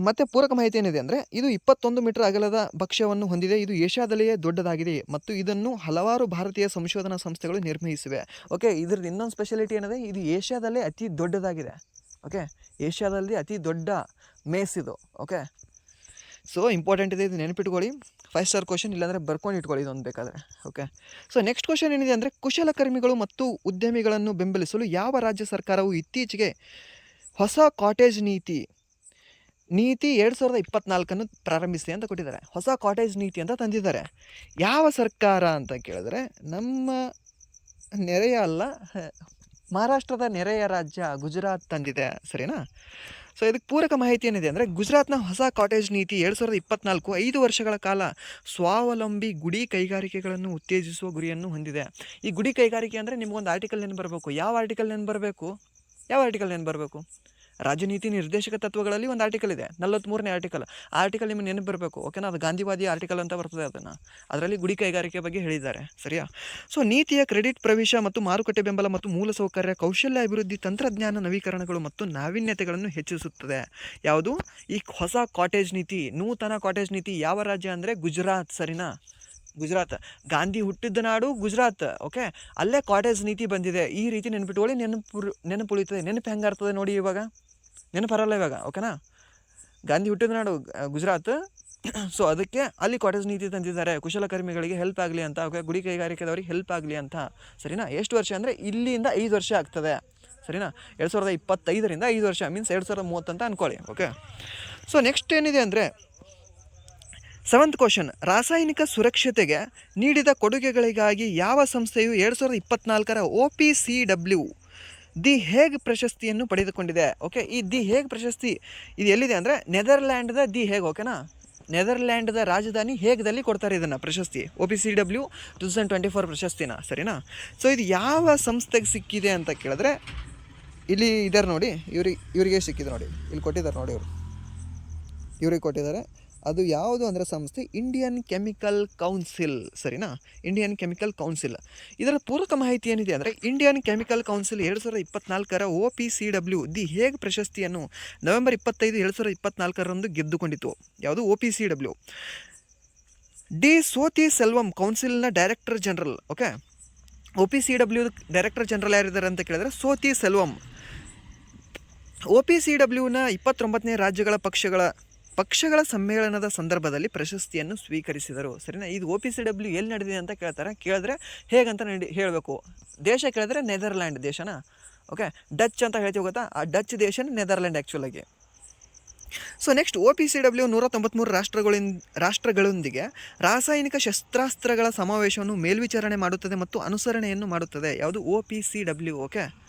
ಮತ್ತೆ ಪೂರಕ ಮಾಹಿತಿ ಏನಿದೆ ಅಂದರೆ, ಇದು ಇಪ್ಪತ್ತೊಂದು ಮೀಟರ್ ಅಗಲದ ಭಕ್ಷ್ಯವನ್ನು ಹೊಂದಿದೆ. ಇದು ಏಷ್ಯಾದಲ್ಲಿಯೇ ದೊಡ್ಡದಾಗಿದೆ ಮತ್ತು ಇದನ್ನು ಹಲವಾರು ಭಾರತೀಯ ಸಂಶೋಧನಾ ಸಂಸ್ಥೆಗಳು ನಿರ್ಮಿಸಿವೆ. ಓಕೆ ಇದ್ರದ್ದು ಇನ್ನೊಂದು ಸ್ಪೆಷಾಲಿಟಿ ಏನಿದೆ? ಇದು ಏಷ್ಯಾದಲ್ಲೇ ಅತಿ ದೊಡ್ಡದಾಗಿದೆ. ಓಕೆ ಏಷ್ಯಾದಲ್ಲಿ ಅತಿ ದೊಡ್ಡ ಮೇಸ್ ಇದು. ಓಕೆ ಸೊ ಇಂಪಾರ್ಟೆಂಟ್ ಇದೆ ಇದು ನೆನಪಿಟ್ಕೊಳ್ಳಿ. ಫೈವ್ ಸ್ಟಾರ್ ಕ್ವಶನ್ ಇಲ್ಲಾಂದರೆ ಬರ್ಕೊಂಡು ಇಟ್ಕೊಳ್ಳಿ ಇದೊಂದು ಬೇಕಾದರೆ ಓಕೆ ಸೊ ನೆಕ್ಸ್ಟ್ ಕ್ವಶನ್ ಏನಿದೆ ಅಂದರೆ ಕುಶಲಕರ್ಮಿಗಳು ಮತ್ತು ಉದ್ಯಮಿಗಳನ್ನು ಬೆಂಬಲಿಸಲು ಯಾವ ರಾಜ್ಯ ಸರ್ಕಾರವು ಇತ್ತೀಚೆಗೆ ಹೊಸ ಕಾಟೇಜ್ ನೀತಿ ನೀತಿ ಎರಡು ಸಾವಿರದ ಇಪ್ಪತ್ನಾಲ್ಕನ್ನು ಪ್ರಾರಂಭಿಸಿ ಅಂತ ಕೊಟ್ಟಿದ್ದಾರೆ. ಹೊಸ ಕಾಟೇಜ್ ನೀತಿ ಅಂತ ತಂದಿದ್ದಾರೆ. ಯಾವ ಸರ್ಕಾರ ಅಂತ ಕೇಳಿದ್ರೆ ನಮ್ಮ ನೆರೆಯ ಅಲ್ಲ ಮಹಾರಾಷ್ಟ್ರದ ನೆರೆಯ ರಾಜ್ಯ ಗುಜರಾತ್ ತಂದಿದೆ, ಸರಿನಾ? ಸೊ ಇದಕ್ಕೆ ಪೂರಕ ಮಾಹಿತಿ ಏನಿದೆ ಅಂದರೆ ಗುಜರಾತ್ನ ಹೊಸ ಕಾಟೇಜ್ ನೀತಿ ಎರಡು ಸಾವಿರದ ಇಪ್ಪತ್ನಾಲ್ಕು ಐದು ವರ್ಷಗಳ ಕಾಲ ಸ್ವಾವಲಂಬಿ ಗುಡಿ ಕೈಗಾರಿಕೆಗಳನ್ನು ಉತ್ತೇಜಿಸುವ ಗುರಿಯನ್ನು ಹೊಂದಿದೆ. ಈ ಗುಡಿ ಕೈಗಾರಿಕೆ ಅಂದರೆ ನಿಮಗೊಂದು ಆರ್ಟಿಕಲ್ ಏನು ಬರಬೇಕು. ಯಾವ ಆರ್ಟಿಕಲ್ ಏನು ಬರಬೇಕು? ಯಾವ ಆರ್ಟಿಕಲ್ ಏನು ಬರಬೇಕು? ರಾಜನೀತಿ ನಿರ್ದೇಶಕ ತತ್ವಗಳಲ್ಲಿ ಒಂದು ಆರ್ಟಿಕಲ್ ಇದೆ ನಲವತ್ತ್ಮೂರನೇ ಆರ್ಟಿಕಲ್ ಆ ಆರ್ಟಿಕಲ್ ನಿಮಗೆ ನೆನಪು ಬರಬೇಕು ಓಕೆನಾ ಅದು ಗಾಂಧಿವಾದಿ ಆರ್ಟಿಕಲ್ ಅಂತ ಬರ್ತದೆ ಅದನ್ನು. ಅದರಲ್ಲಿ ಗುಡಿ ಕೈಗಾರಿಕೆ ಬಗ್ಗೆ ಹೇಳಿದ್ದಾರೆ, ಸರಿಯಾ? ಸೊ ನೀತಿಯ ಕ್ರೆಡಿಟ್ ಪ್ರವೇಶ ಮತ್ತು ಮಾರುಕಟ್ಟೆ ಬೆಂಬಲ ಮತ್ತು ಮೂಲಸೌಕರ್ಯ ಕೌಶಲ್ಯ ಅಭಿವೃದ್ಧಿ ತಂತ್ರಜ್ಞಾನ ನವೀಕರಣಗಳು ಮತ್ತು ನಾವೀನ್ಯತೆಗಳನ್ನು ಹೆಚ್ಚಿಸುತ್ತದೆ. ಯಾವುದು? ಈ ಹೊಸ ಕಾಟೇಜ್ ನೀತಿ, ನೂತನ ಕಾಟೇಜ್ ನೀತಿ ಯಾವ ರಾಜ್ಯ ಅಂದರೆ ಗುಜರಾತ್, ಸರಿನಾ? ಗುಜರಾತ್. ಗಾಂಧಿ ಹುಟ್ಟಿದ್ದ ನಾಡು ಗುಜರಾತ್ ಓಕೆ ಅಲ್ಲೇ ಕಾಟೇಜ್ ನೀತಿ ಬಂದಿದೆ. ಈ ರೀತಿ ನೆನಪಿಟ್ಕೊಳ್ಳಿ ನೆನಪು ನೆನಪು ಉಳಿತದೆ. ನೆನಪು ಹೆಂಗಾಗ್ತದೆ ನೋಡಿ ಇವಾಗ? ನೆನಪರಲ್ಲ ಇವಾಗ ಓಕೆನಾ ಗಾಂಧಿ ಹುಟ್ಟಿದ ನಾಡು ಗುಜರಾತ್. ಸೊ ಅದಕ್ಕೆ ಅಲ್ಲಿ ಕಾಟೇಜ್ ನೀತಿ ತಂದಿದ್ದಾರೆ. ಕುಶಲಕರ್ಮಿಗಳಿಗೆ ಹೆಲ್ಪ್ ಆಗಲಿ ಅಂತ ಓಕೆ ಗುಡಿ ಕೈಗಾರಿಕೆದವ್ರಿಗೆ ಹೆಲ್ಪ್ ಆಗಲಿ ಅಂತ. ಸರಿನಾ? ಎಷ್ಟು ವರ್ಷ ಅಂದರೆ ಇಲ್ಲಿಂದ ಐದು ವರ್ಷ ಆಗ್ತದೆ. ಸರಿನಾ? ಎರಡು ಸಾವಿರದ ಇಪ್ಪತ್ತೈದರಿಂದ ಐದು ವರ್ಷ ಮೀನ್ಸ್ ಎರಡು ಸಾವಿರದ ಮೂವತ್ತಂತ ಅಂದ್ಕೊಳ್ಳಿ ಓಕೆ ಸೊ ನೆಕ್ಸ್ಟ್ ಏನಿದೆ ಅಂದರೆ ಸೆವೆಂತ್ ಕ್ವಶನ್ ರಾಸಾಯನಿಕ ಸುರಕ್ಷತೆಗೆ ನೀಡಿದ ಕೊಡುಗೆಗಳಿಗಾಗಿ ಯಾವ ಸಂಸ್ಥೆಯು ಎರಡು ಸಾವಿರದ ಇಪ್ಪತ್ನಾಲ್ಕರ O P C W the Hague ಪ್ರಶಸ್ತಿಯನ್ನು ಪಡೆದುಕೊಂಡಿದೆ? ಓಕೆ ಈ ದಿ ಹೇಗ್ ಪ್ರಶಸ್ತಿ ಇದು ಎಲ್ಲಿದೆ ಅಂದರೆ ನೆದರ್ಲ್ಯಾಂಡ್ದ ದಿ ಹೇಗ್ ಓಕೆನಾ ನೆದರ್ಲ್ಯಾಂಡ್ದ ರಾಜಧಾನಿ ಹೇಗ್ದಲ್ಲಿ ಕೊಡ್ತಾರೆ ಇದನ್ನು ಪ್ರಶಸ್ತಿ? O P C W two thousand twenty four ಪ್ರಶಸ್ತಿನ, ಸರಿನಾ? ಸೊ ಇದು ಯಾವ ಸಂಸ್ಥೆಗೆ ಸಿಕ್ಕಿದೆ ಅಂತ ಕೇಳಿದ್ರೆ ಇಲ್ಲಿ ಇದ್ದಾರೆ ನೋಡಿ, ಇವ್ರಿಗೆ, ಇವರಿಗೆ ಸಿಕ್ಕಿದೆ ನೋಡಿ. ಇಲ್ಲಿ ಕೊಟ್ಟಿದ್ದಾರೆ ನೋಡಿ ಇವರು. ಇವ್ರಿಗೆ ಕೊಟ್ಟಿದ್ದಾರೆ. ಅದು ಯಾವುದು ಅಂದರೆ ಸಂಸ್ಥೆ ಇಂಡಿಯನ್ ಕೆಮಿಕಲ್ ಕೌನ್ಸಿಲ್ ಸರಿನಾ? ಇಂಡಿಯನ್ ಕೆಮಿಕಲ್ ಕೌನ್ಸಿಲ್ ಇದರ ಪೂರಕ ಮಾಹಿತಿ ಏನಿದೆ ಅಂದರೆ ಇಂಡಿಯನ್ ಕೆಮಿಕಲ್ ಕೌನ್ಸಿಲ್ ಎರಡು ಸಾವಿರದ ಇಪ್ಪತ್ನಾಲ್ಕರ O P C W the Hague ಪ್ರಶಸ್ತಿಯನ್ನು ನವೆಂಬರ್ ಇಪ್ಪತ್ತೈದು ಎರಡು ಸಾವಿರದ ಇಪ್ಪತ್ನಾಲ್ಕರಂದು ಗೆದ್ದುಕೊಂಡಿತು? ಯಾವುದು? O P C W D Sothi Selvam, ಕೌನ್ಸಿಲ್ನ director general, okay? O P C W director general ಯಾರಿದ್ದಾರೆ ಅಂತ ಕೇಳಿದ್ರೆ Sothi Selvam. O P C ಡಬ್ಲ್ಯೂನ ಇಪ್ಪತ್ತೊಂಬತ್ತನೇ ರಾಜ್ಯಗಳ ಪಕ್ಷಗಳ ಪಕ್ಷಗಳ ಸಮ್ಮೇಳನದ ಸಂದರ್ಭದಲ್ಲಿ ಪ್ರಶಸ್ತಿಯನ್ನು ಸ್ವೀಕರಿಸಿದರು. ಸರಿನಾ? ಇದು ಒ ಪಿ ಸಿ ಡಬ್ಲ್ಯೂ ಎಲ್ಲಿ ನಡೆದಿದೆ ಅಂತ ಕೇಳ್ತಾರೆ. ಕೇಳಿದ್ರೆ ಹೇಗಂತ ನಡಿ ಹೇಳಬೇಕು. ದೇಶ ಕೇಳಿದ್ರೆ ನೆದರ್ಲ್ಯಾಂಡ್ ದೇಶನಾ? ಓಕೆ? ಡಚ್ ಅಂತ ಹೇಳ್ತೀವಿ ಗೊತ್ತಾ? ಆ ಡಚ್ ದೇಶನ Netherland ಆ್ಯಕ್ಚುಲಾಗಿ so next O P C W ನೂರ ತೊಂಬತ್ತ್ಮೂರು ರಾಷ್ಟ್ರಗಳಿಂದ ರಾಷ್ಟ್ರಗಳೊಂದಿಗೆ ರಾಸಾಯನಿಕ ಶಸ್ತ್ರಾಸ್ತ್ರಗಳ ಸಮಾವೇಶವನ್ನು ಮೇಲ್ವಿಚಾರಣೆ ಮಾಡುತ್ತದೆ ಮತ್ತು ಅನುಸರಣೆಯನ್ನು ಮಾಡುತ್ತದೆ. ಯಾವುದು? O P C W, okay?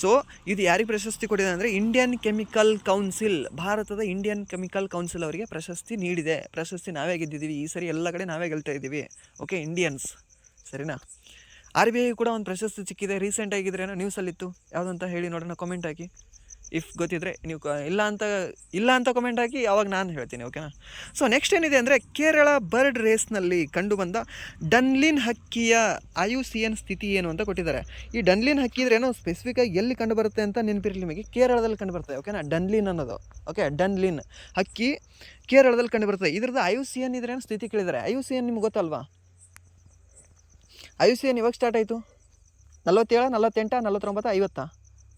So ಇದು ಯಾರಿಗೆ ಪ್ರಶಸ್ತಿ ಕೊಟ್ಟಿದೆ ಅಂದರೆ ಇಂಡಿಯನ್ ಕೆಮಿಕಲ್ ಕೌನ್ಸಿಲ್ ಭಾರತದ ಇಂಡಿಯನ್ ಕೆಮಿಕಲ್ ಕೌನ್ಸಿಲ್ ಅವರಿಗೆ ಪ್ರಶಸ್ತಿ ನೀಡಿದೆ. ಪ್ರಶಸ್ತಿ ನಾವೇ ಗೆದ್ದಿದ್ದೀವಿ. ಈ ಸರಿ ಎಲ್ಲ ಕಡೆ ನಾವೇ ಗೆಲ್ತಾ ಇದ್ದೀವಿ. ಓಕೆ ಇಂಡಿಯನ್ಸ್ ಸರಿನಾ? ಆರ್ ಬಿ ಐ ಕೂಡ ಒಂದು ಪ್ರಶಸ್ತಿ ಸಿಕ್ಕಿದೆ. ರೀಸೆಂಟ್ ಆಗಿದ್ರೇನೋ ನ್ಯೂಸಲ್ಲಿತ್ತು ಯಾವುದಂತ ಹೇಳಿ ನೋಡೋಣ ಕಾಮೆಂಟ್ ಹಾಕಿ. ಇಫ್ ಗೊತ್ತಿದ್ರೆ ನೀವು ಇಲ್ಲ ಅಂತ ಇಲ್ಲ ಅಂತ ಕಮೆಂಟ್ ಹಾಕಿ ಅವಾಗ ನಾನು ಹೇಳ್ತೀನಿ ಓಕೆನಾ ಸೊ ನೆಕ್ಸ್ಟ್ ಏನಿದೆ ಅಂದರೆ ಕೇರಳ ಬರ್ಡ್ ರೇಸ್ನಲ್ಲಿ ಕಂಡುಬಂದ ಡನ್ಲಿನ್ ಹಕ್ಕಿಯ ಐ ಸಿ ಎನ್ ಸ್ಥಿತಿ ಏನು ಅಂತ ಕೊಟ್ಟಿದ್ದಾರೆ. ಈ ಡನ್ಲಿನ್ ಹಕ್ಕಿ ಇದ್ರೆ ಏನೋ ಸ್ಪೆಸಿಫಿಕ್ ಆಗಿ ಎಲ್ಲಿ ಕಂಡುಬರುತ್ತೆ ಅಂತ ನೆನಪಿರಲಿ ನಿಮಗೆ. ಕೇರಳದಲ್ಲಿ ಕಂಡುಬರ್ತದೆ ಓಕೆನಾ ಡನ್ಲಿನ್ ಅನ್ನೋದು ಓಕೆ ಡನ್ಲಿನ್ ಹಕ್ಕಿ ಕೇರಳದಲ್ಲಿ ಕಂಡುಬರ್ತದೆ ಇದ್ರದ್ದು ಎನ್ ಇದ್ರೇನು ಸ್ಥಿತಿ ಕೇಳಿದ್ದಾರೆ? ಎನ್ ನಿಮ್ಗೆ ಗೊತ್ತಲ್ವಾ? ಎನ್ ಇವಾಗ ಸ್ಟಾರ್ಟ್ ಆಯಿತು. ನಲವತ್ತೇಳು, ನಲವತ್ತೆಂಟ, ನಲವತ್ತೊಂಬತ್ತು, ಐವತ್ತಾ?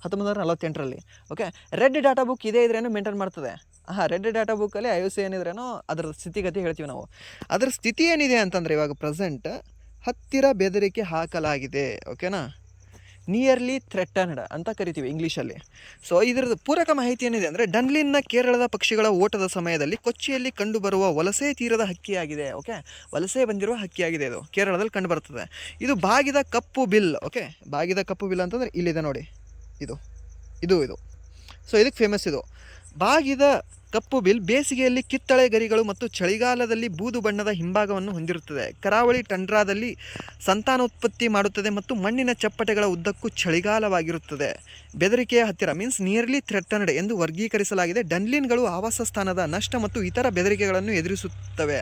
ಹತ್ತೊಂಬತ್ತು ನೂರ ನಲವತ್ತೆಂಟರಲ್ಲಿ ಓಕೆ ರೆಡ್ ಡಾಟಾ ಬುಕ್ ಇದೇ ಇದ್ರೇನು ಮೇಂಟೈನ್ ಮಾಡ್ತದೆ? ಹಾಂ ರೆಡ್ ಡಾಟಾ ಬುಕ್ಕಲ್ಲಿ ಐ ಸಿ ಏನಿದ್ರೇನೋ ಅದರ ಸ್ಥಿತಿಗತಿ ಹೇಳ್ತೀವಿ ನಾವು. ಅದರ ಸ್ಥಿತಿ ಏನಿದೆ ಅಂತಂದರೆ ಇವಾಗ ಪ್ರೆಸೆಂಟ್ ಹತ್ತಿರ ಬೆದರಿಕೆ ಹಾಕಲಾಗಿದೆ. ಓಕೆನಾ ನಿಯರ್ಲಿ ಥ್ರೆಟನ್ಡ್ ಅಂತ ಕರಿತೀವಿ ಇಂಗ್ಲೀಷಲ್ಲಿ. ಸೊ ಇದರದ್ದು ಪೂರಕ ಮಾಹಿತಿ ಏನಿದೆ ಅಂದರೆ ಡನ್ಲಿನ್ನ ಕೇರಳದ ಪಕ್ಷಿಗಳ ಓಟದ ಸಮಯದಲ್ಲಿ ಕೊಚ್ಚಿಯಲ್ಲಿ ಕಂಡುಬರುವ ವಲಸೆ ತೀರದ ಹಕ್ಕಿಯಾಗಿದೆ. ಓಕೆ ವಲಸೆ ಬಂದಿರುವ ಹಕ್ಕಿಯಾಗಿದೆ ಇದು. ಕೇರಳದಲ್ಲಿ ಕಂಡುಬರ್ತದೆ. ಇದು ಬಾಗಿದ ಕಪ್ಪು ಬಿಲ್. ಓಕೆ ಬಾಗಿದ ಕಪ್ಪು ಬಿಲ್ ಅಂತಂದರೆ ಇಲ್ಲಿದೆ ನೋಡಿ. ಇದು ಇದು ಇದು. ಸೊ ಇದಕ್ಕೆ ಫೇಮಸ್ ಇದು. ಬಾಗಿದ ಕಪ್ಪು ಬಿಲ್ ಬೇಸಿಗೆಯಲ್ಲಿ ಕಿತ್ತಳೆ ಗರಿಗಳು ಮತ್ತು ಚಳಿಗಾಲದಲ್ಲಿ ಬೂದು ಬಣ್ಣದ ಹಿಂಭಾಗವನ್ನು ಹೊಂದಿರುತ್ತದೆ. ಕರಾವಳಿ ಟಂಡ್ರಾದಲ್ಲಿ ಸಂತಾನೋತ್ಪತ್ತಿ ಮಾಡುತ್ತದೆ ಮತ್ತು ಮಣ್ಣಿನ ಚಪ್ಪಟೆಗಳ ಉದ್ದಕ್ಕೂ ಚಳಿಗಾಲವಾಗಿರುತ್ತದೆ. ಬೆದರಿಕೆಯ ಹತ್ತಿರ ಮೀನ್ಸ್ ನಿಯರ್ಲಿ ಥ್ರೆಟನ್ಡ್ ಎಂದು ವರ್ಗೀಕರಿಸಲಾಗಿದೆ. ಡನ್ಲಿನ್ಗಳು ಆವಾಸ ಸ್ಥಾನದ ನಷ್ಟ ಮತ್ತು ಇತರ ಬೆದರಿಕೆಗಳನ್ನು ಎದುರಿಸುತ್ತವೆ.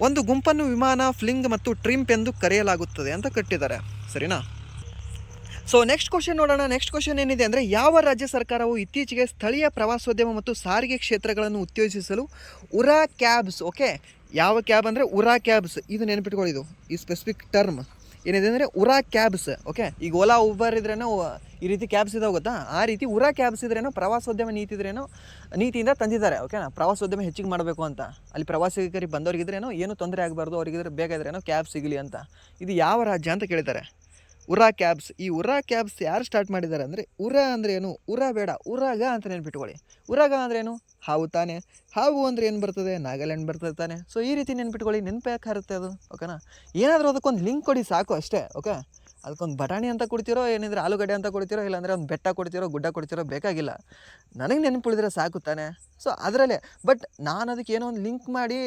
ಒಂದು ಗುಂಪನ್ನು ವಿಮಾನ, ಫ್ಲಿಂಗ್ ಮತ್ತು ಟ್ರಿಂಪ್ ಎಂದು ಕರೆಯಲಾಗುತ್ತದೆ ಅಂತ ಕಟ್ಟಿದ್ದಾರೆ. ಸರಿನಾ? ಸೊ ನೆಕ್ಸ್ಟ್ ಕ್ವಶನ್ ನೋಡೋಣ. ನೆಕ್ಸ್ಟ್ ಕ್ವಶನ್ ಏನಿದೆ ಅಂದರೆ, ಯಾವ ರಾಜ್ಯ ಸರ್ಕಾರವು ಇತ್ತೀಚೆಗೆ ಸ್ಥಳೀಯ ಪ್ರವಾಸೋದ್ಯಮ ಮತ್ತು ಸಾರಿಗೆ ಕ್ಷೇತ್ರಗಳನ್ನು ಉತ್ತೇಜಿಸಲು ಉರಾ ಕ್ಯಾಬ್ಸ್ ಓಕೆ ಯಾವ ಕ್ಯಾಬ್ ಅಂದರೆ ಉರಾ ಕ್ಯಾಬ್ಸ್. ಇದು ನೆನಪಿಟ್ಕೊಳ್ಳಿದು ಈ ಸ್ಪೆಸಿಫಿಕ್ ಟರ್ಮ್ ಏನಿದೆ ಅಂದರೆ ಉರಾ ಕ್ಯಾಬ್ಸ್ ಓಕೆ ಈಗ ಓಲಾ ಉಬರ್ ಇದ್ರೇನೋ, ಈ ರೀತಿ ಕ್ಯಾಬ್ಸ್ ಇದಾವೆ ಗೊತ್ತಾ? ಆ ರೀತಿ ಉರಾ ಕ್ಯಾಬ್ಸ್ ಇದ್ರೇನೋ, ಪ್ರವಾಸೋದ್ಯಮ ನೀತಿ ಇದ್ರೇನೋ, ನೀತಿಯಿಂದ ತಂದಿದ್ದಾರೆ ಓಕೆನಾ ಪ್ರವಾಸೋದ್ಯಮ ಹೆಚ್ಚಿಗೆ ಮಾಡಬೇಕು ಅಂತ. ಅಲ್ಲಿ ಪ್ರವಾಸಿಗರಿಗೆ ಬಂದವರಿಗಿದ್ರೇನೋ ಏನು ತೊಂದರೆ ಆಗಬಾರ್ದು ಅವ್ರಿಗಿದ್ರೆ ಬೇಗ ಇದ್ರೇನೋ, ಕ್ಯಾಬ್ ಸಿಗಲಿ ಅಂತ. ಇದು ಯಾವ ರಾಜ್ಯ ಅಂತ ಕೇಳಿದ್ದಾರೆ. ಉರಾ ಕ್ಯಾಬ್ಸ್. ಈ ಉರಾ ಕ್ಯಾಬ್ಸ್ ಯಾರು ಸ್ಟಾರ್ಟ್ ಮಾಡಿದ್ದಾರೆ ಅಂದರೆ, ಉರ ಅಂದರೆ ಏನು? ಉರಾ ಬೇಡ ಉರಾಗ ಅಂತ ನೆನ್ಪಿಟ್ಕೊಳ್ಳಿ. ಉರಾಗ ಏನು? ಹಾವು ತಾನೆ. ಹಾವು ಅಂದರೆ ಏನು ಬರ್ತದೆ? ನಾಗಾಲ್ಯಾಂಡ್ ಬರ್ತದೆ ತಾನೆ. ಸೊ ಈ ರೀತಿ ನೆನ್ಪಿಟ್ಕೊಳ್ಳಿ. ನೆನಪು ಯಾಕೆ ಹಾರುತ್ತೆ ಅದು ಓಕೆನಾ ಏನಾದರೂ ಅದಕ್ಕೊಂದು ಲಿಂಕ್ ಕೊಡಿ ಸಾಕು ಅಷ್ಟೇ ಓಕೆ ಅದಕ್ಕೊಂದು ಬಟಾಣಿ ಅಂತ ಕೊಡ್ತಿರೋ, ಏನಿದ್ರೆ ಆಲೂಗಡ್ಡೆ ಅಂತ ಕೊಡ್ತಿರೋ, ಇಲ್ಲಾಂದರೆ ಒಂದು ಬೆಟ್ಟ ಕೊಡ್ತಿರೋ, ಗುಡ್ಡ ಕೊಡ್ತಿರೋ ಬೇಕಾಗಿಲ್ಲ. ನನಗೆ ನೆನಪು ಉಳಿದ್ರೆ ಸಾಕು ತಾನೆ. ಸೊ ಅದರಲ್ಲೇ. ಬಟ್ ನಾನು ಅದಕ್ಕೆ ಏನೋ ಒಂದು ಲಿಂಕ್ ಮಾಡಿ,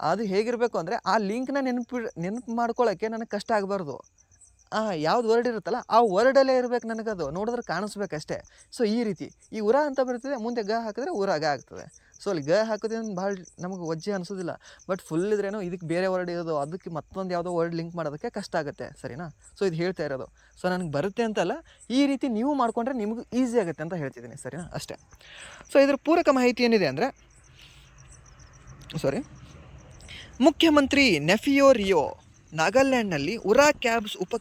ಅದು ಹೇಗಿರಬೇಕು ಅಂದರೆ, ಆ ಲಿಂಕ್ನ ನೆನಪು ನೆನಪು ಮಾಡ್ಕೊಳ್ಳೋಕ್ಕೆ ನನಗೆ ಕಷ್ಟ ಆಗಬಾರ್ದು. ಯಾವ್ದು ವರ್ಡ್ ಇರುತ್ತಲ್ಲ, ಆ ವರ್ಡಲ್ಲೇ ಇರ್ಬೇಕು ನನಗದು. ನೋಡಿದ್ರೆ ಕಾಣಿಸ್ಬೇಕಷ್ಟೇ. ಸೊ ಈ ರೀತಿ. ಈ ಉರ ಅಂತ ಬರ್ತದೆ, ಮುಂದೆ ಗ ಹಾಕಿದ್ರೆ ಉರ ಗ ಆಗ್ತದೆ. ಸೊ ಅಲ್ಲಿ ಗ ಹಾಕೋದ್ರಿಂದ ಭಾಳ ನಮಗೆ ಒಜ್ಜೆ ಅನಿಸೋದಿಲ್ಲ. ಬಟ್ ಫುಲ್ ಇದ್ರೇನೋ ಇದಕ್ಕೆ ಬೇರೆ ವರ್ಡ್ ಇರೋದು, ಅದಕ್ಕೆ ಮತ್ತೊಂದು ಯಾವುದೋ ವರ್ಡ್ ಲಿಂಕ್ ಮಾಡೋದಕ್ಕೆ ಕಷ್ಟ ಆಗುತ್ತೆ, ಸರಿನಾ? ಸೊ ಇದು ಹೇಳ್ತಾ ಇರೋದು. ಸೊ ನನಗೆ ಬರುತ್ತೆ ಅಂತಲ್ಲ, ಈ ರೀತಿ ನೀವು ಮಾಡಿಕೊಂಡ್ರೆ ನಿಮಗೆ ಈಸಿ ಆಗುತ್ತೆ ಅಂತ ಹೇಳ್ತಿದ್ದೀನಿ, ಸರಿನಾ? ಅಷ್ಟೇ. ಸೊ ಇದ್ರ ಪೂರಕ ಮಾಹಿತಿ ಏನಿದೆ ಅಂದರೆ ಸಾರಿ ಮುಖ್ಯಮಂತ್ರಿ ನೆಫಿಯೋ ರಿಯೋ, ನಾಗಾಲ್ಯಾಂಡ್ನಲ್ಲಿ ಉರಾ ಕ್ಯಾಬ್ಸ್ ಉಪ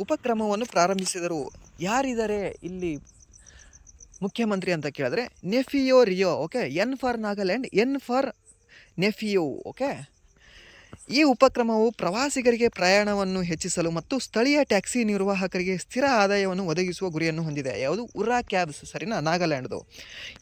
ಉಪಕ್ರಮವನ್ನು ಪ್ರಾರಂಭಿಸಿದರು. ಯಾರಿದ್ದಾರೆ ಇಲ್ಲಿ ಮುಖ್ಯಮಂತ್ರಿ ಅಂತ ಕೇಳಿದ್ರೆ, Neiphiu Rio, okay? N for Nagaland, N for Neiphiu, okay? ಈ ಉಪಕ್ರಮವು ಪ್ರವಾಸಿಗರಿಗೆ ಪ್ರಯಾಣವನ್ನು ಹೆಚ್ಚಿಸಲು ಮತ್ತು ಸ್ಥಳೀಯ ಟ್ಯಾಕ್ಸಿ ನಿರ್ವಾಹಕರಿಗೆ ಸ್ಥಿರ ಆದಾಯವನ್ನು ಒದಗಿಸುವ ಗುರಿಯನ್ನು ಹೊಂದಿದೆ. ಯಾವುದು? ಉರಾ ಕ್ಯಾಬ್ಸ್, ಸರಿನಾ? ನಾಗಾಲ್ಯಾಂಡ್ದು.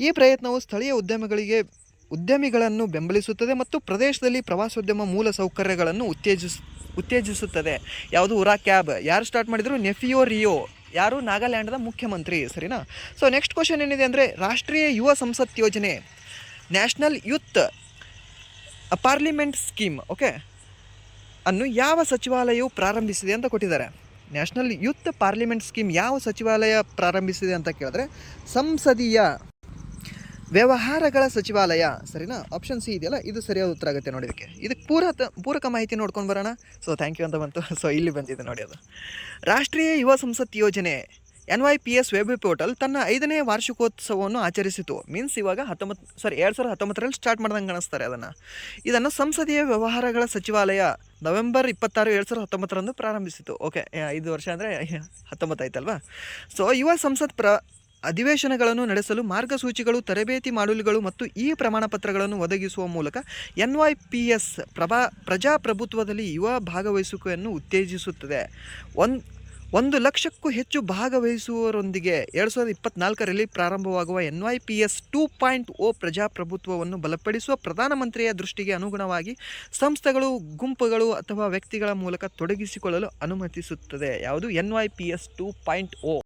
ಈ ಪ್ರಯತ್ನವು ಸ್ಥಳೀಯ ಉದ್ಯಮಗಳಿಗೆ ಉದ್ಯಮಿಗಳನ್ನು ಬೆಂಬಲಿಸುತ್ತದೆ ಮತ್ತು ಪ್ರದೇಶದಲ್ಲಿ ಪ್ರವಾಸೋದ್ಯಮ ಮೂಲ ಸೌಕರ್ಯಗಳನ್ನು ಉತ್ತೇಜಿಸ್, ಉತ್ತೇಜಿಸುತ್ತದೆ. ಯಾವುದು ಉರಾ ಕ್ಯಾಬ್, ಯಾರು ಸ್ಟಾರ್ಟ್ ಮಾಡಿದರು? ನೆಫಿಯೋ, ರಿಯೋ. ಯಾರು? ನಾಗಾಲ್ಯಾಂಡ್ದ ಮುಖ್ಯಮಂತ್ರಿ, ಸರಿನಾ? ಸೊ ನೆಕ್ಸ್ಟ್ ಕ್ವಶನ್ ಏನಿದೆ ಅಂದರೆ, ರಾಷ್ಟ್ರೀಯ ಯುವ ಸಂಸತ್ ಯೋಜನೆ, national youth parliament scheme okay ಅನ್ನು ಯಾವ ಸಚಿವಾಲಯವು ಪ್ರಾರಂಭಿಸಿದೆ ಅಂತ ಕೊಟ್ಟಿದ್ದಾರೆ. ನ್ಯಾಷನಲ್ ಯೂತ್ ಪಾರ್ಲಿಮೆಂಟ್ ಸ್ಕೀಮ್ ಯಾವ ಸಚಿವಾಲಯ ಪ್ರಾರಂಭಿಸಿದೆ ಅಂತ ಕೇಳಿದ್ರೆ, ಸಂಸದೀಯ ವ್ಯವಹಾರಗಳ ಸಚಿವಾಲಯ, ಸರಿನಾ? ಆಪ್ಷನ್ ಸಿ ಇದೆಯಲ್ಲ, ಇದು ಸರಿಯಾದ ಉತ್ತರ ಆಗುತ್ತೆ ನೋಡಿ ಇದಕ್ಕೆ. ಪೂರಕ ಪೂರಕ ಮಾಹಿತಿ ನೋಡ್ಕೊಂಡು ಬರೋಣ. ಸೊ ಥ್ಯಾಂಕ್ ಯು ಅಂತ ಬಂತು. ಸೊ ಇಲ್ಲಿ ಬಂದಿದೆ ನೋಡಿ ಅದು. ರಾಷ್ಟ್ರೀಯ ಯುವ ಸಂಸತ್ ಯೋಜನೆ N Y P S web portal ತನ್ನ ಐದನೇ ವಾರ್ಷಿಕೋತ್ಸವವನ್ನು ಆಚರಿಸಿತು. ಮೀನ್ಸ್ ಇವಾಗ ಹತ್ತೊಂಬತ್ತು ಸಾರಿ ಎರಡು ಸಾವಿರದ ಹತ್ತೊಂಬತ್ತರಲ್ಲಿ ಸ್ಟಾರ್ಟ್ ಮಾಡ್ದಂಗೆ ಕಾಣಿಸ್ತಾರೆ ಅದನ್ನು. ಇದನ್ನು ಸಂಸದೀಯ ವ್ಯವಹಾರಗಳ ಸಚಿವಾಲಯ ನವೆಂಬರ್ ಇಪ್ಪತ್ತಾರು, ಎರಡು ಸಾವಿರದ ಹತ್ತೊಂಬತ್ತರಂದು ಪ್ರಾರಂಭಿಸಿತು. ಓಕೆ ಐದು ವರ್ಷ ಅಂದರೆ ಹತ್ತೊಂಬತ್ತಾಯ್ತಲ್ವಾ? ಸೊ ಯುವ ಸಂಸತ್ ಪ್ರ ಅಧಿವೇಶನಗಳನ್ನು ನಡೆಸಲು ಮಾರ್ಗಸೂಚಿಗಳು, ತರಬೇತಿ ಮಾಡ್ಯೂಲ್ಗಳು ಮತ್ತು ಈ ಪ್ರಮಾಣಪತ್ರಗಳನ್ನು ಒದಗಿಸುವ ಮೂಲಕ ಎನ್ ವೈ ಪಿ ಎಸ್ ಪ್ರಭಾ ಪ್ರಜಾಪ್ರಭುತ್ವದಲ್ಲಿ ಯುವ ಭಾಗವಹಿಸುವಿಕೆಯನ್ನು ಉತ್ತೇಜಿಸುತ್ತದೆ. ಒಂದು ಒಂದು ಲಕ್ಷಕ್ಕೂ ಹೆಚ್ಚು ಭಾಗವಹಿಸುವವರೊಂದಿಗೆ ಎರಡು ಸಾವಿರದ ಇಪ್ಪತ್ನಾಲ್ಕರಲ್ಲಿ ಪ್ರಾರಂಭವಾಗುವ N Y P S two point O ಪ್ರಜಾಪ್ರಭುತ್ವವನ್ನು ಬಲಪಡಿಸುವ ಪ್ರಧಾನಮಂತ್ರಿಯ ದೃಷ್ಟಿಗೆ ಅನುಗುಣವಾಗಿ ಸಂಸ್ಥೆಗಳು, ಗುಂಪುಗಳು ಅಥವಾ ವ್ಯಕ್ತಿಗಳ ಮೂಲಕ ತೊಡಗಿಸಿಕೊಳ್ಳಲು ಅನುಮತಿಸುತ್ತದೆ. ಯಾವುದು? N Y P S two point O.